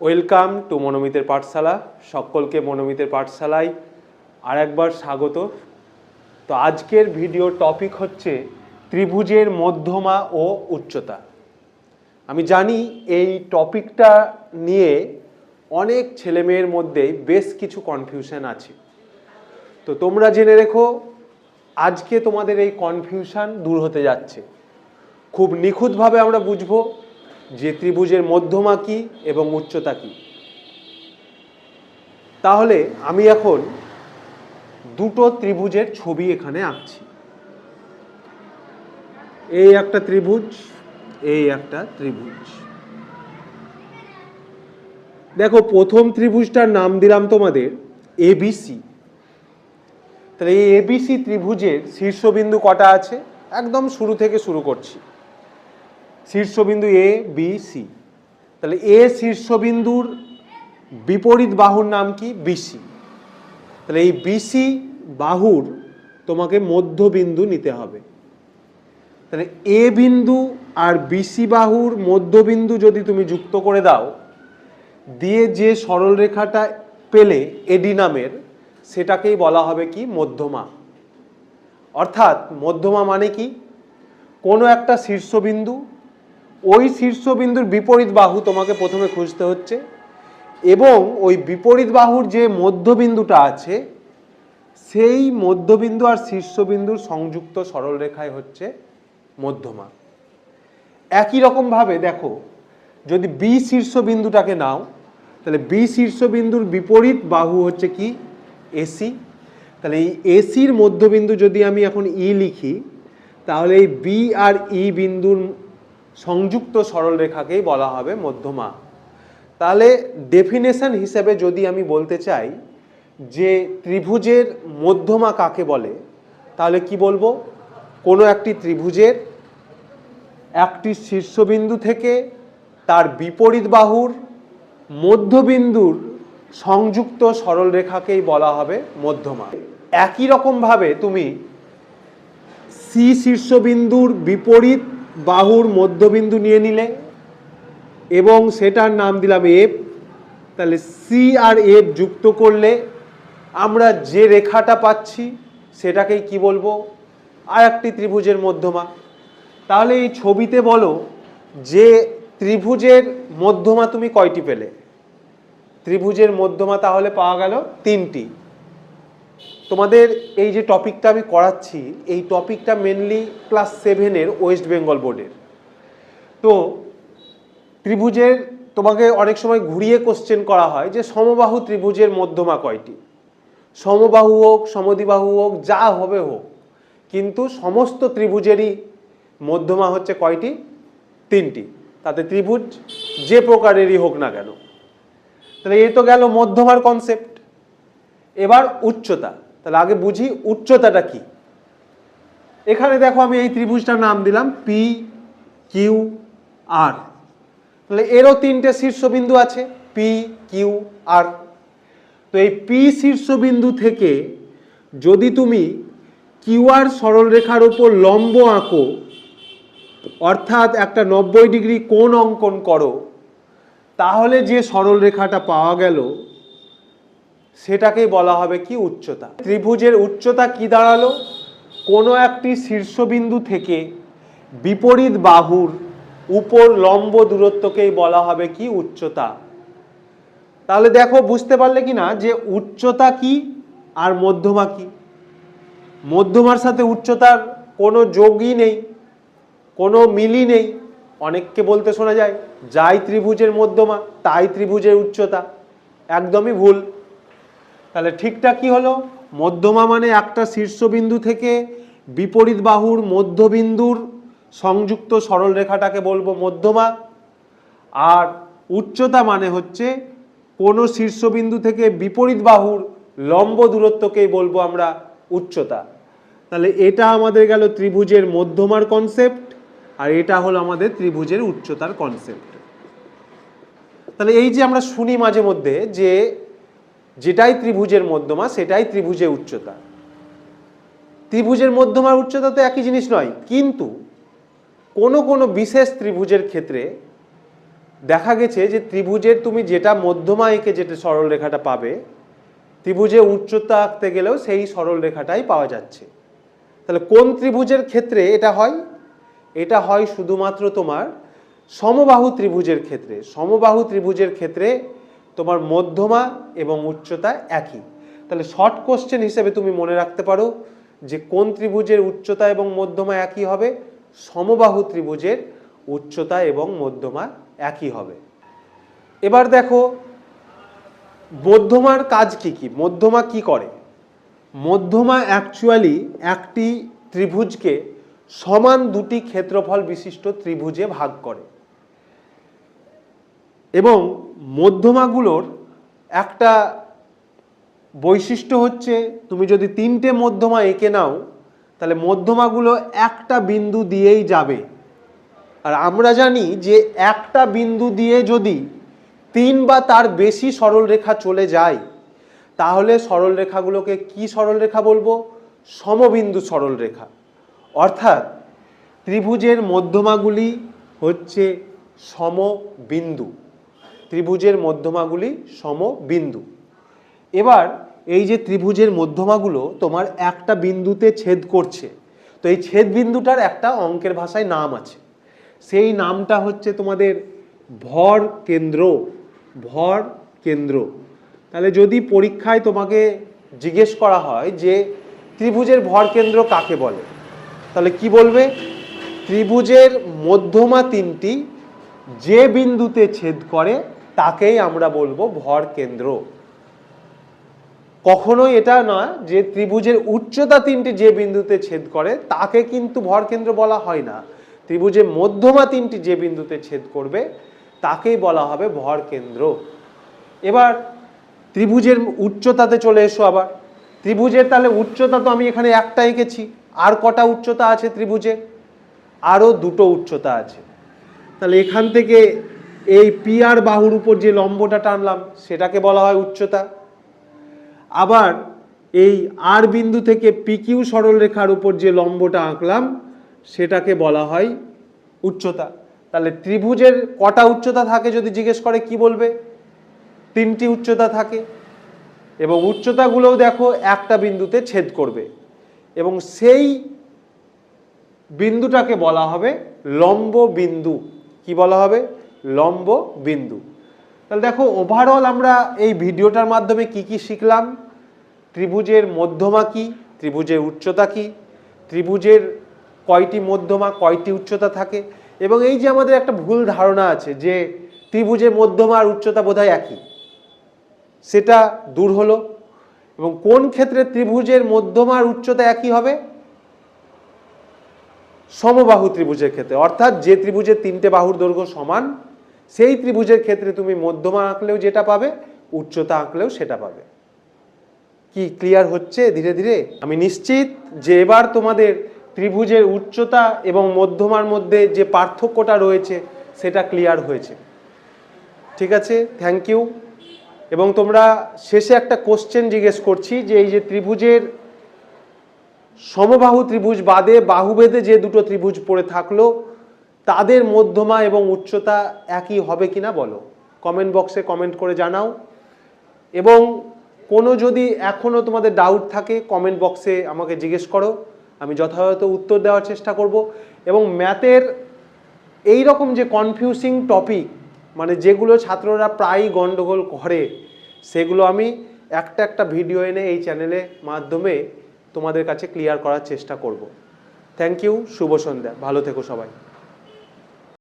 Welcome to মনোমিতের পাঠশালা, সকলকে মনোমিতের পাঠশালায় আর একবার স্বাগত। তো আজকের ভিডিও টপিক হচ্ছে ত্রিভুজের মধ্যমা ও উচ্চতা। আমি জানি এই টপিকটা নিয়ে অনেক ছেলেমেয়ের মধ্যেই বেশ কিছু কনফিউশন আছে। তো তোমরা জেনে রেখো, আজকে তোমাদের এই কনফিউশন দূর হতে যাচ্ছে। খুব নিখুঁতভাবে আমরা বুঝব যে ত্রিভুজের মধ্যমা কি এবং উচ্চতা কি? তাহলে আমি এখন দুটো ত্রিভুজের ছবি এখানে আঁকছি। এই একটা ত্রিভুজ এই একটা ত্রিভুজ। দেখো, প্রথম ত্রিভুজটার নাম দিলাম তোমাদের এবিসি তাহলে এই এবিসি ত্রিভুজের শীর্ষবিন্দু কটা আছে? একদম শুরু থেকে শুরু করছি। শীর্ষবিন্দু এ বি সি তাহলে এ শীর্ষবিন্দুর বিপরীত বাহুর নাম কি? বিসি তাহলে এই বিসি বাহুর তোমাকে মধ্যবিন্দু নিতে হবে। তাহলে এ বিন্দু আর বিসি বাহুর মধ্যবিন্দু যদি তুমি যুক্ত করে দাও, দিয়ে যে সরলরেখাটা পেলে এডি নামের, সেটাকেই বলা হবে কি? মধ্যমা। অর্থাৎ মধ্যমা মানে কি? কোনো একটা শীর্ষবিন্দু ওই শীর্ষবিন্দুর বিপরীত বাহু তোমাকে প্রথমে খুঁজতে হচ্ছে এবং ওই বিপরীত বাহুর যে মধ্যবিন্দুটা আছে, সেই মধ্যবিন্দু আর শীর্ষবিন্দুর সংযুক্ত সরলরেখায় হচ্ছে মধ্যমা। একই রকমভাবে দেখো, যদি বি শীর্ষবিন্দুটাকে নাও, তাহলে বি শীর্ষবিন্দুর বিপরীত বাহু হচ্ছে কি? এসি তাহলে এই এসির মধ্যবিন্দু যদি আমি এখন ই লিখি, তাহলে এই বি আর ই বিন্দুর সংযুক্ত সরলরেখাকেই বলা হবে মধ্যমা। তাহলে ডেফিনেশন হিসেবে যদি আমি বলতে চাই যে ত্রিভুজের মধ্যমা কাকে বলে, তাহলে কি বলব? কোনো একটি ত্রিভুজের একটি শীর্ষবিন্দু থেকে তার বিপরীত বাহুর মধ্যবিন্দুর সংযুক্ত সরলরেখাকেই বলা হবে মধ্যমা। একই রকমভাবে তুমি সি শীর্ষবিন্দুর বিপরীত বাহুর মধ্যবিন্দু নিয়ে নিলে এবং সেটার নাম দিলাম এফ তাহলে সি আর এফ যুক্ত করলে আমরা যে রেখাটা পাচ্ছি সেটাকেই কি বলব? আর একটি ত্রিভুজের মধ্যমা। তাহলে এই ছবিতে বলো যে ত্রিভুজের মধ্যমা তুমি কয়টি পেলে? ত্রিভুজের মধ্যমা তাহলে পাওয়া গেল তিনটি। তোমাদের এই যে টপিকটা আমি করাচ্ছি, এই টপিকটা মেনলি ক্লাস সেভেনের ওয়েস্ট বেঙ্গল বোর্ডের তো ত্রিভুজের তোমাকে অনেক সময় ঘুরিয়ে কোশ্চেন করা হয় যে সমবাহু ত্রিভুজের মধ্যমা কয়টি? সমবাহু হোক, সমদ্বিবাহু হোক, যা হবে হোক, কিন্তু সমস্ত ত্রিভুজেরই মধ্যমা হচ্ছে কয়টি? তিনটি। তাতে ত্রিভুজ যে প্রকারেরই হোক না কেন। তাহলে এই তো গেল মধ্যমার কনসেপ্ট এবার উচ্চতা। তাহলে আগে বুঝি উচ্চতাটা কি? এখানে দেখো আমি এই ত্রিভুজটার নাম দিলাম পি কিউ আর তাহলে এরও তিনটে শীর্ষবিন্দু আছে পি কিউ আর তো এই পি শীর্ষবিন্দু থেকে যদি তুমি কিউআর সরলরেখার উপর লম্ব আঁকো, অর্থাৎ একটা নব্বই ডিগ্রি কোণ অঙ্কন করো, তাহলে যে সরলরেখাটা পাওয়া গেল সেটাকেই বলা হবে কি উচ্চতা। ত্রিভুজের উচ্চতা কি দাঁড়াল? কোনো একটি শীর্ষবিন্দু থেকে বিপরীত বাহুর উপর লম্ব দূরত্বকেই বলা হবে কি উচ্চতা। তাহলে দেখো, বুঝতে পারলে কি না যে উচ্চতা কি আর মধ্যমা কি। মধ্যমার সাথে উচ্চতার কোনো যোগই নেই, কোনো মিলই নেই। অনেককে বলতে শোনা যায়, যাই ত্রিভুজের মধ্যমা, তাই ত্রিভুজের উচ্চতা। একদমই ভুল। তাহলে ঠিকটা কি হলো? মধ্যমা মানে একটা শীর্ষবিন্দু থেকে বিপরীত বাহুর মধ্যবিন্দুর সংযুক্ত সরল রেখাটাকে বলব মধ্যমা। আর উচ্চতা মানে হচ্ছে কোনো শীর্ষবিন্দু থেকে বিপরীত বাহুর লম্ব দূরত্বকেই বলব আমরা উচ্চতা। তাহলে এটা আমাদের গেল ত্রিভুজের মধ্যমার কনসেপ্ট আর এটা হলো আমাদের ত্রিভুজের উচ্চতার কনসেপ্ট তাহলে এই যে আমরা শুনি মাঝে মধ্যে যে যেটাই ত্রিভুজের মধ্যমা, সেটাই ত্রিভুজে উচ্চতা। ত্রিভুজের মধ্যমার উচ্চতা তো একই জিনিস নয়, কিন্তু কোনো কোনো বিশেষ ত্রিভুজের ক্ষেত্রে দেখা গেছে যে ত্রিভুজের তুমি যেটা মধ্যমা এঁকে যেটা সরল রেখাটা পাবে, ত্রিভুজে উচ্চতা আঁকতে গেলেও সেই সরল রেখাটাই পাওয়া যাচ্ছে। তাহলে কোন ত্রিভুজের ক্ষেত্রে এটা হয়? এটা হয় শুধুমাত্র তোমার সমবাহু ত্রিভুজের ক্ষেত্রে। সমবাহু ত্রিভুজের ক্ষেত্রে তোমার মধ্যমা এবং উচ্চতা একই। তাহলে শর্ট কোশ্চেন হিসেবে তুমি মনে রাখতে পারো যে কোন ত্রিভুজের উচ্চতা এবং মধ্যমা একই হবে? সমবাহু ত্রিভুজের উচ্চতা এবং মধ্যমা একই হবে। এবার দেখো, মধ্যমার কাজ কি কি? মধ্যমা কি করে? মধ্যমা অ্যাকচুয়ালি একটি ত্রিভুজকে সমান দুটি ক্ষেত্রফল বিশিষ্ট ত্রিভুজে ভাগ করে। এবং মধ্যমাগুলোর একটা বৈশিষ্ট্য হচ্ছে তুমি যদি তিনটে মধ্যমা এঁকে নাও, তাহলে মধ্যমাগুলো একটা বিন্দু দিয়েই যাবে। আর আমরা জানি যে একটা বিন্দু দিয়ে যদি তিন বা তার বেশি সরল রেখা চলে যায়, তাহলে সরল রেখাগুলোকে কি সরল রেখা বলব? সমবিন্দু সরল রেখা অর্থাৎ ত্রিভুজের মধ্যমাগুলি হচ্ছে সমবিন্দু। ত্রিভুজের মধ্যমাগুলি সমবিন্দু। এবার এই যে ত্রিভুজের মধ্যমাগুলো তোমার একটা বিন্দুতে ছেদ করছে, তো এই ছেদ বিন্দুটার একটা অঙ্কের ভাষায় নাম আছে। সেই নামটা হচ্ছে তোমাদের ভর কেন্দ্র ভর কেন্দ্র। তাহলে যদি পরীক্ষায় তোমাকে জিজ্ঞেস করা হয় যে ত্রিভুজের ভর কেন্দ্র কাকে বলে, তাহলে কি বলবে? ত্রিভুজের মধ্যমা তিনটি যে বিন্দুতে ছেদ করে তাকেই আমরা বলব ভর কেন্দ্র। কখনোই এটা না যে ত্রিভুজের উচ্চতা তিনটি যে বিন্দুতে ছেদ করে, তাকে কিন্তু ভর কেন্দ্র বলা হয় না। ত্রিভুজের মধ্যমা তিনটি যে বিন্দুতে ছেদ করবে, তাকেই বলা হবে ভর কেন্দ্র। এবার ত্রিভুজের উচ্চতাতে চলে এসো আবার। ত্রিভুজের তাহলে উচ্চতা তো আমি এখানে একটা এঁকেছি। আর কটা উচ্চতা আছে ত্রিভুজে? আরও দুটো উচ্চতা আছে। তাহলে এখান থেকে এই পি আর বাহুর উপর যে লম্বটা টানলাম, সেটাকে বলা হয় উচ্চতা। আবার এই আর বিন্দু থেকে পিকিউ সরল রেখার উপর যে লম্বটা আঁকলাম, সেটাকে বলা হয় উচ্চতা। তাহলে ত্রিভুজের কটা উচ্চতা থাকে যদি জিজ্ঞেস করে, কি বলবে? তিনটি উচ্চতা থাকে। এবং উচ্চতাগুলোও দেখো একটা বিন্দুতে ছেদ করবে। এবং সেই বিন্দুটাকে বলা হবে লম্ব বিন্দু। কি বলা হবে? লম্ব বিন্দু। তাহলে দেখো ওভারঅল আমরা এই ভিডিওটার মাধ্যমে কি কি শিখলাম? ত্রিভুজের মধ্যমা কি? ত্রিভুজের উচ্চতা কি? ত্রিভুজের কয়টি মধ্যমা, কয়টি উচ্চতা থাকে? এবং এই যে আমাদের একটা ভুল ধারণা আছে যে ত্রিভুজের মধ্যমা আর উচ্চতা বোধহয় একই। সেটা দূর হলো। এবং কোন ক্ষেত্রে ত্রিভুজের মধ্যমা আর উচ্চতা একই হবে? সমবাহু ত্রিভুজের ক্ষেত্রে। অর্থাৎ যে ত্রিভুজের তিনটে বাহুর দৈর্ঘ্য সমান সেই ত্রিভুজের ক্ষেত্রে তুমি মধ্যমা আঁকলেও যেটা পাবে, উচ্চতা আঁকলেও সেটা পাবে। কি ক্লিয়ার হচ্ছে? ধীরে ধীরে আমি নিশ্চিত যে এবার তোমাদের ত্রিভুজের উচ্চতা এবং মধ্যমার মধ্যে যে পার্থক্যটা রয়েছে, সেটা ক্লিয়ার হয়েছে। ঠিক আছে? থ্যাংক ইউ এবং তোমরা শেষে একটা কোশ্চেন জিজ্ঞেস করছি যে এই যে ত্রিভুজের সমবাহু ত্রিভুজ বাদে বাহুভেদে যে দুটো ত্রিভুজ পড়ে থাকল তাদের মধ্যমা এবং উচ্চতা একই হবে কিনা বলো। কমেন্ট বক্সে কমেন্ট করে জানাও। এবং কোনো যদি এখনও তোমাদের ডাউট থাকে কমেন্ট বক্সে আমাকে জিজ্ঞেস করো। আমি যথাযথ উত্তর দেওয়ার চেষ্টা করব। এবং ম্যাথের এই রকম যে কনফিউজিং টপিক মানে যেগুলো ছাত্ররা প্রায়ই গন্ডগোল করে, সেগুলো আমি একটা একটা ভিডিও এনে এই চ্যানেলের মাধ্যমে তোমাদের কাছে ক্লিয়ার করার চেষ্টা করব। থ্যাংক ইউ শুভ সন্ধ্যা। ভালো থেকো সবাই।